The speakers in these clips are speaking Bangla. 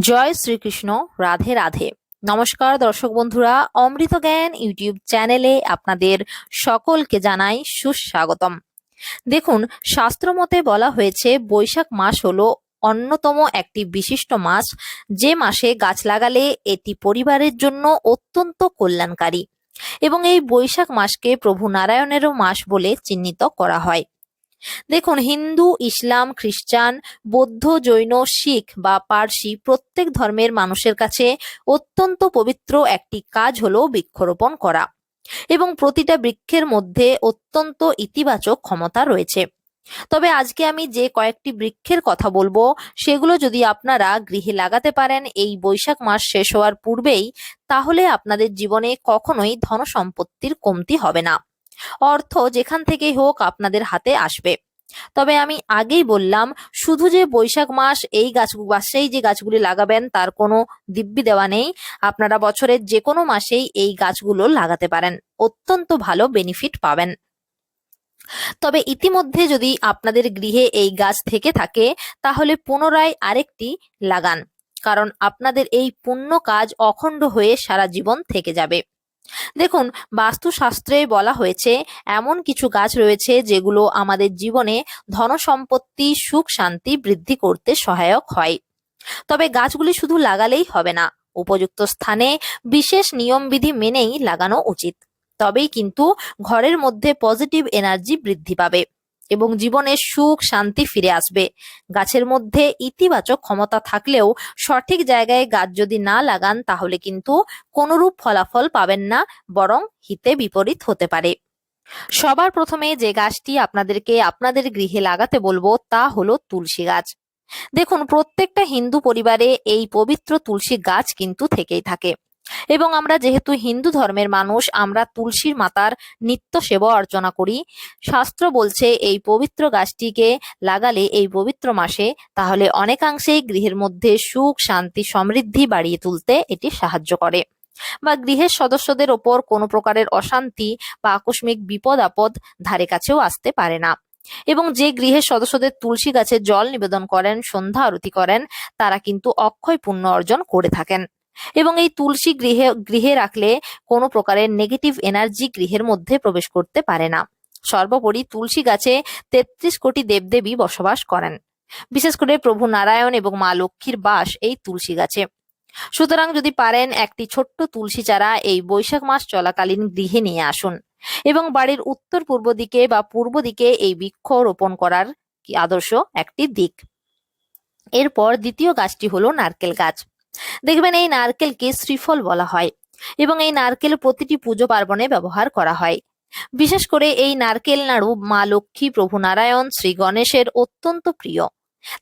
জয় শ্রীকৃষ্ণ, রাধে রাধে। নমস্কার দর্শক বন্ধুরা, অমৃত জ্ঞান ইউটিউব চ্যানেলে আপনাদের সকলকে জানাই সুস্বাগতম। দেখুন শাস্ত্রমতে বলা হয়েছে, বৈশাখ মাস হলো অন্যতম একটি বিশিষ্ট মাস। যে মাসে গাছ লাগালে এটি পরিবারের জন্য অত্যন্ত কল্যাণকারী এবং এই বৈশাখ মাসকে প্রভু নারায়ণেরও মাস বলে চিহ্নিত করা হয়। দেখুন, হিন্দু, ইসলাম, খ্রিস্টান, বৌদ্ধ, জৈন, শিখ বা পার্সি প্রত্যেক ধর্মের মানুষের কাছে অত্যন্ত পবিত্র একটি কাজ হলো বৃক্ষরোপণ করা এবং প্রতিটা বৃক্ষের মধ্যে অত্যন্ত ইতিবাচক ক্ষমতা রয়েছে। তবে আজকে আমি যে কয়েকটি বৃক্ষের কথা বলব, সেগুলো যদি আপনারা গৃহে লাগাতে পারেন, এই বৈশাখ মাস শেষ হওয়ার পূর্বেই, তাহলে আপনাদের জীবনে কখনোই ধন সম্পত্তির কমতি হবে না। অর্থ যেখান থেকেই হোক আপনাদের হাতে আসবে। তবে আমি আগেই বললাম, শুধু যে বৈশাখ মাস, এই গাছ মাসেই যে গাছগুলি লাগাবেন, তার কোনো দিব্যি দেওয়া নেই। আপনারা বছরের যে কোনো মাসেই এই গাছগুলো লাগাতে পারেন। অত্যন্ত ভালো বেনিফিট পাবেন। তবে ইতিমধ্যে যদি আপনাদের গৃহে এই গাছ থেকে থাকে, তাহলে পুনরায় আরেকটি লাগান। কারণ আপনাদের এই পুণ্য কাজ অখণ্ড হয়ে সারা জীবন থেকে যাবে। দেখুন, বাস্তুশাস্ত্রে বলা হয়েছে, এমন কিছু গাছ রয়েছে যেগুলো আমাদের জীবনে ধন সম্পত্তি সুখ শান্তি বৃদ্ধি করতে সহায়ক হয়। তবে গাছগুলি শুধু লাগালেই হবে না, উপযুক্ত স্থানে বিশেষ নিয়মবিধি মেনেই লাগানো উচিত। তবেই কিন্তু ঘরের মধ্যে পজিটিভ এনার্জি বৃদ্ধি পাবে। এবং জীবনে সুখ, শান্তি ফিরে আসবে। গাছের মধ্যে ইতিবাচক ক্ষমতা থাকলেও সঠিক জায়গায় গাছ যদি না লাগান, তাহলে কিন্তু কোনরূপ ফলাফল পাবেন না, বরং হিতে বিপরীত হতে পারে। সবার প্রথমে যে গাছটি আপনাদেরকে আপনাদের গৃহে লাগাতে বলব, তা হলো তুলসী গাছ। দেখুন, প্রত্যেকটা হিন্দু পরিবারে এই পবিত্র তুলসী গাছ কিন্তু থেকেই থাকে। এবং আমরা যেহেতু হিন্দু ধর্মের মানুষ, আমরা তুলসীর মাতার নিত্য সেবা অর্চনা করি। শাস্ত্র বলছে, এই পবিত্র গাছটিকে লাগালে এই পবিত্র মাসে তাহলে অনেকাংশেই গৃহের মধ্যে সুখ, শান্তি, সমৃদ্ধি বাড়িয়ে তুলতে এটি সাহায্য করে। বা গৃহের সদস্যদের ওপর কোনো প্রকারের অশান্তি বা আকস্মিক বিপদ, আপদ ধারে কাছেও আসতে পারে না। এবং যে গৃহের সদস্যদের তুলসী গাছে জল নিবেদন করেন, সন্ধ্যা আরতি করেন, তারা কিন্তু অক্ষয় পুণ্য অর্জন করে থাকেন। এবং এই তুলসী গৃহে গৃহে রাখলে কোনো প্রকারের নেগেটিভ এনার্জি গৃহের মধ্যে প্রবেশ করতে পারে না। সর্বোপরি তুলসী গাছে তেত্রিশ কোটি দেবদেবী বসবাস করেন। বিশেষ করে প্রভু নারায়ণ এবং মা লক্ষ্মীর বাস এই তুলসী গাছে। সুতরাং যদি পারেন একটি ছোট্ট তুলসী চারা এই বৈশাখ মাস চলাকালীন গৃহে নিয়ে আসুন এবং বাড়ির উত্তর পূর্ব দিকে বা পূর্ব দিকে এই বৃক্ষ রোপণ করার আদর্শ একটি দিক। এরপর দ্বিতীয় গাছটি হলো নারকেল গাছ। দেখবেন এই নারকেলকে শ্রীফল বলা হয় এবং এই নারকেল প্রতিটি পুজো পার্বণে ব্যবহার করা হয়। বিশেষ করে এই নারকেল নাড়ু মা লক্ষ্মী প্রভু নারায়ণ শ্রী গণেশের অত্যন্ত প্রিয়।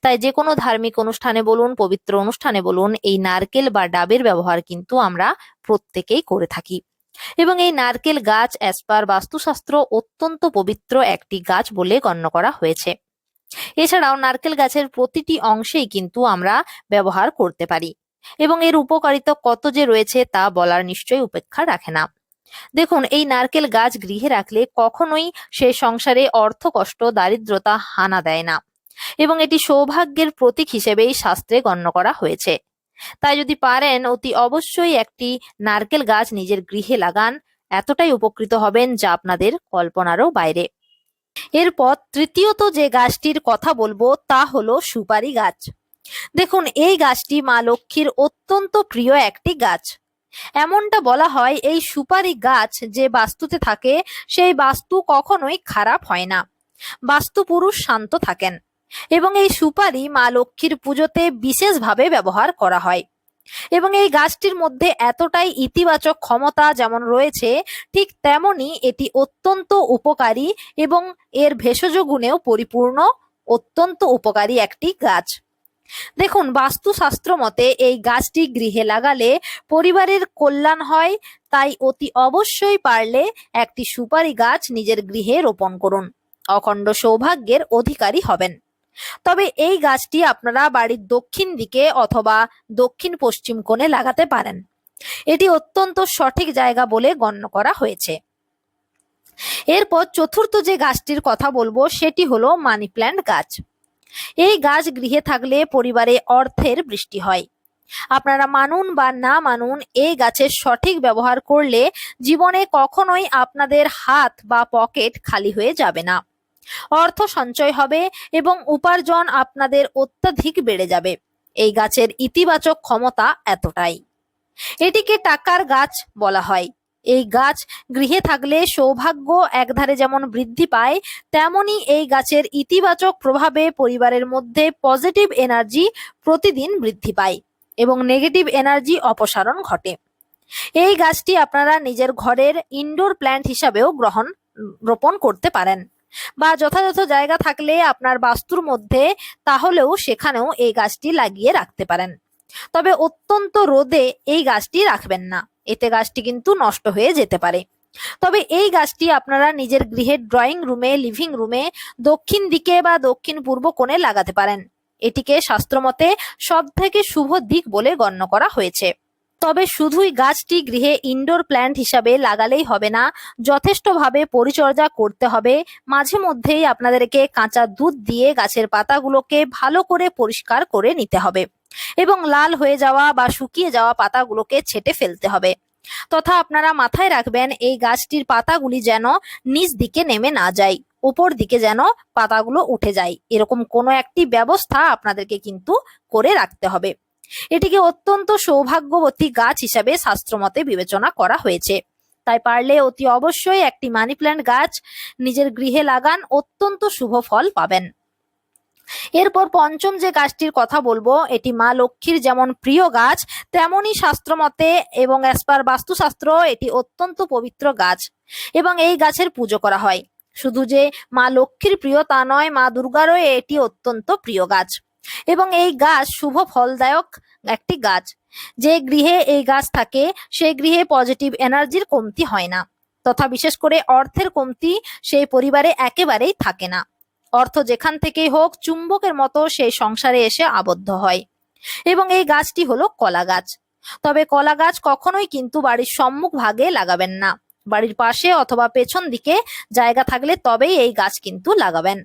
তাই যে কোনো ধার্মিক অনুষ্ঠানে বলুন, পবিত্র অনুষ্ঠানে বলুন, এই নারকেল বা ডাবের ব্যবহার কিন্তু আমরা প্রত্যেকেই করে থাকি। এবং এই নারকেল গাছ অ্যাসপার বাস্তুশাস্ত্র অত্যন্ত পবিত্র একটি গাছ বলে গণ্য করা হয়েছে। এছাড়াও নারকেল গাছের প্রতিটি অংশেই কিন্তু আমরা ব্যবহার করতে পারি। এবং এর উপকারিতা কত যে রয়েছে তা বলার নিশ্চয়ই উপেক্ষা রাখে না। দেখুন, এই নারকেল গাছ গৃহে রাখলে কখনোই সে সংসারে অর্থ কষ্ট, দারিদ্রতা হানা দেয় না এবং এটি সৌভাগ্যের প্রতীক হিসেবেই শাস্ত্রে গণ্য করা হয়েছে। তাই যদি পারেন, অতি অবশ্যই একটি নারকেল গাছ নিজের গৃহে লাগান, এতটাই উপকৃত হবেন যা আপনাদের কল্পনারও বাইরে। এরপর তৃতীয়ত যে গাছটির কথা বলব, তা হলো সুপারি গাছ। দেখুন, এই গাছটি মা লক্ষ্মীর অত্যন্ত প্রিয় একটি গাছ। এমনটা বলা হয়, এই সুপারি গাছ যে বাস্তুতে থাকে, সেই বাস্তু কখনোই খারাপ হয় না। বাস্তু পুরুষ শান্ত থাকেন এবং এই সুপারি মা লক্ষ্মীর পুজোতে বিশেষভাবে ব্যবহার করা হয়। এবং এই গাছটির মধ্যে এতটাই ইতিবাচক ক্ষমতা যেমন রয়েছে, ঠিক তেমনি এটি অত্যন্ত উপকারী এবং এর ভেষজ গুণেও পরিপূর্ণ, অত্যন্ত উপকারী একটি গাছ। দেখুন, বাস্তুশাস্ত্র মতে এই গাছটি গৃহে লাগালে পরিবারের কল্যাণ হয়, তাই অতি অবশ্যই পারলে একটি সুপারি গাছ নিজের গৃহে রোপণ করুন। অখণ্ড সৌভাগ্যের অধিকারী হবেন। তবে এই গাছটি আপনারা বাড়ির দক্ষিণ দিকে অথবা দক্ষিণ পশ্চিম কোণে লাগাতে পারেন। এটি অত্যন্ত সঠিক জায়গা বলে গণ্য করা হয়েছে। এরপর চতুর্থ যে গাছটির কথা বলব, সেটি হলো মানি প্ল্যান্ট গাছ। এই গাছ গৃহে থাকলে পরিবারে অর্থের বৃষ্টি হয়। আপনারা মানুন বা না মানুন, এই গাছের সঠিক ব্যবহার করলে জীবনে কখনোই আপনাদের হাত বা পকেট খালি হয়ে যাবে না। অর্থ সঞ্চয় হবে এবং উপার্জন আপনাদের অত্যাধিক বেড়ে যাবে। এই গাছের ইতিবাচক ক্ষমতা এতটাই। এটিকে টাকার গাছ বলা হয়। এই গাছ গৃহে থাকলে সৌভাগ্য একধারে যেমন বৃদ্ধি পায়, তেমনি এই গাছের ইতিবাচক প্রভাবে পরিবারের মধ্যে পজিটিভ এনার্জি প্রতিদিন বৃদ্ধি পায় এবং নেগেটিভ এনার্জি অপসারণ ঘটে। এই গাছটি আপনারা নিজের ঘরের ইনডোর প্ল্যান্ট হিসাবেও গ্রহণ, রোপণ করতে পারেন বা যথাযথ জায়গা থাকলে আপনার বাস্তুর মধ্যে, তাহলেও সেখানেও এই গাছটি লাগিয়ে রাখতে পারেন। তবে অত্যন্ত রোদে এই গাছটি রাখবেন না। এতে গাছটি কিন্তু নষ্ট হয়ে যেতে পারে। তবে এই গাছটি আপনারা নিজের গৃহের ড্রয়িং রুমে, লিভিং রুমে, দক্ষিণ দিকে বা দক্ষিণ পূর্ব কোণে লাগাতে পারেন। এটিকে শাস্ত্রমতে সব থেকে শুভ দিক বলে গণ্য করা হয়েছে। তবে শুধুই গাছটি গৃহে ইনডোর প্ল্যান্ট হিসাবে লাগালেই হবে না, যথেষ্টভাবে পরিচর্যা করতে হবে। মাঝে মধ্যেই আপনাদেরকে কাঁচা দুধ দিয়ে গাছের পাতাগুলোকে ভালো করে পরিষ্কার করে নিতে হবে। এবং লাল হয়ে যাওয়া বা শুকিয়ে যাওয়া পাতাগুলোকে ছেটে ফেলতে হবে। তথা আপনারা মাথায় রাখবেন, এই গাছটির পাতাগুলি যেন নিচ দিকে নেমে না যায়, উপর দিকে যেন পাতাগুলো উঠে যায়। এরকম কোনো একটি ব্যবস্থা আপনাদেরকে কিন্তু করে রাখতে হবে। এটিকে অত্যন্ত সৌভাগ্যবতী গাছ হিসাবে শাস্ত্রমতে বিবেচনা করা হয়েছে। তাই পারলে অতি অবশ্যই একটি মানি প্ল্যান্ট গাছ নিজের গৃহে লাগান, অত্যন্ত শুভ ফল পাবেন। এরপর পঞ্চম যে গাছটির কথা বলব, এটি মা লক্ষ্মীর যেমন প্রিয় গাছ, তেমনই শাস্ত্রমতে এবং অ্যাসপার বাস্তুশাস্ত্র, এটি অত্যন্ত পবিত্র গাছ এবং এই গাছের পুজো করা হয়। শুধু যে মা লক্ষ্মীর প্রিয় তা নয়, মা দুর্গারও এটি অত্যন্ত প্রিয় গাছ এবং এই গাছ শুভ ফলদায়ক একটি গাছ। যে গৃহে এই গাছ থাকে সেই গৃহে পজিটিভ এনার্জির কমতি হয় না। তথা বিশেষ করে অর্থের কমতি সেই পরিবারে একেবারেই থাকে না। অর্থ যেখান থেকেই হোক চুম্বকের মতো সেই সংসারে এসে আবদ্ধ হয়। এবং এই গাছটি হলো কলা গাছ। তবে কলা গাছ কখনোই কিন্তু বাড়ির সম্মুখ ভাগে লাগাবেন না। বাড়ির পাশে অথবা পেছন দিকে জায়গা থাকলে তবেই এই গাছ কিন্তু লাগাবেন।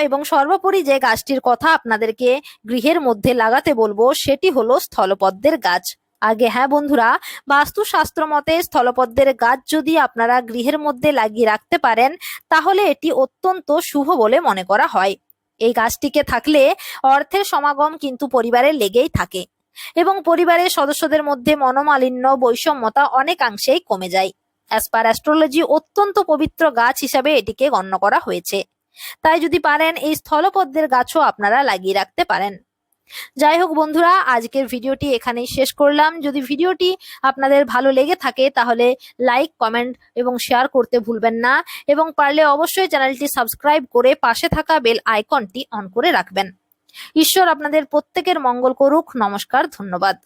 এবং সর্বোপরি যে গাছটির কথা আপনাদেরকে গৃহের মধ্যে লাগাতে বলব, সেটি হলো স্থলপদ্মের গাছ। আগে হ্যাঁ বন্ধুরা, বাস্তুশাস্ত্র মতে স্থলপদ্মের গাছ যদি আপনারা গৃহের মধ্যে লাগিয়ে রাখতে পারেন, তাহলে এটি অত্যন্ত শুভ বলে মনে করা হয়। এই গাছটিকে থাকলে অর্থের সমাগম কিন্তু পরিবারে লেগেই থাকে এবং পরিবারের সদস্যদের মধ্যে মনোমালিন্য, বৈষম্যতা অনেকাংশেই কমে যায়। অ্যাজ পার অ্যাস্ট্রোলজি অত্যন্ত পবিত্র গাছ হিসাবে এটিকে গণ্য করা হয়েছে। তাই যদি পারেন, এই স্থলপদ্মের গাছও আপনারা লাগিয়ে রাখতে পারেন। যাই হোক বন্ধুরা, আজকের ভিডিওটি এখানেই শেষ করলাম। যদি ভিডিওটি আপনাদের ভালো লেগে থাকে, তাহলে লাইক, কমেন্ট এবং শেয়ার করতে ভুলবেন না। এবং পারলে অবশ্যই চ্যানেলটি সাবস্ক্রাইব করে পাশে থাকা বেল আইকনটি অন করে রাখবেন। ঈশ্বর আপনাদের প্রত্যেকের মঙ্গল করুক। নমস্কার, ধন্যবাদ।